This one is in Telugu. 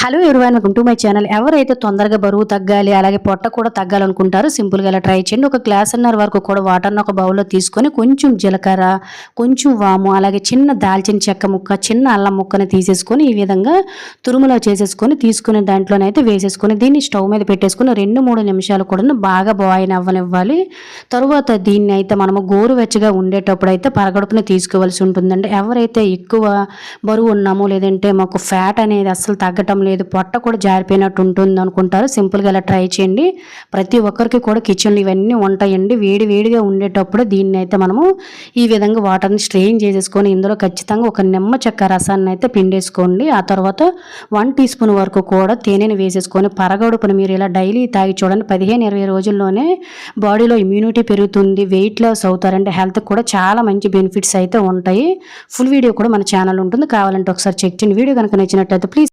హలో ఎవరివైనా వెల్కమ్ టు మై ఛానల్. ఎవరైతే తొందరగా బరువు తగ్గాలి అలాగే పొట్ట కూడా తగ్గాలనుకుంటారో సింపుల్గా ఇలా ట్రై చేయండి. ఒక గ్లాస్ అన్నర వరకు కూడా వాటర్ని ఒక బౌల్లో తీసుకొని కొంచెం జీలకర్ర కొంచెం వాము అలాగే చిన్న దాల్చిన చెక్క ముక్క చిన్న అల్లం ముక్కని తీసేసుకొని ఈ విధంగా తురుములో చేసేసుకొని తీసుకునే దాంట్లోనైతే వేసేసుకొని దీన్ని స్టవ్ మీద పెట్టేసుకుని రెండు మూడు నిమిషాలు కూడా బాగా బాయిన్ అవ్వనివ్వాలి. తరువాత దీన్ని అయితే మనము గోరువెచ్చగా ఉండేటప్పుడు అయితే పరగడుపున తీసుకోవాల్సి ఉంటుందండి. ఎవరైతే ఎక్కువ బరువు ఉన్నామో లేదంటే మాకు ఫ్యాట్ అనేది అస్సలు తగ్గటం లేదు పొట్ట కూడా జారిపోయినట్టు ఉంటుంది అనుకుంటారు. సింపుల్గా ఇలా ట్రై చేయండి. ప్రతి ఒక్కరికి కూడా కిచెన్లు ఇవన్నీ ఉంటాయండి. వేడి వేడిగా ఉండేటప్పుడు దీన్ని అయితే మనము ఈ విధంగా వాటర్ని స్ట్రెయిన్ చేసేసుకొని ఇందులో ఖచ్చితంగా ఒక నిమ్మ చెక్క రసాన్ని అయితే పిండేసుకోండి. ఆ తర్వాత వన్ టీ స్పూన్ వరకు కూడా తేనెని వేసేసుకొని పరగడుపుని మీరు ఇలా డైలీ తాగి చూడండి. పదిహేను ఇరవై రోజుల్లోనే బాడీలో ఇమ్యూనిటీ పెరుగుతుంది. వెయిట్ లాస్ అవుతారంటే హెల్త్కి కూడా చాలా మంచి బెనిఫిట్స్ అయితే ఉంటాయి. ఫుల్ వీడియో కూడా మన ఛానల్ ఉంటుంది. కావాలంటే ఒకసారి చెక్ చేయండి. వీడియో కనుక నచ్చినట్టయితే ప్లీజ్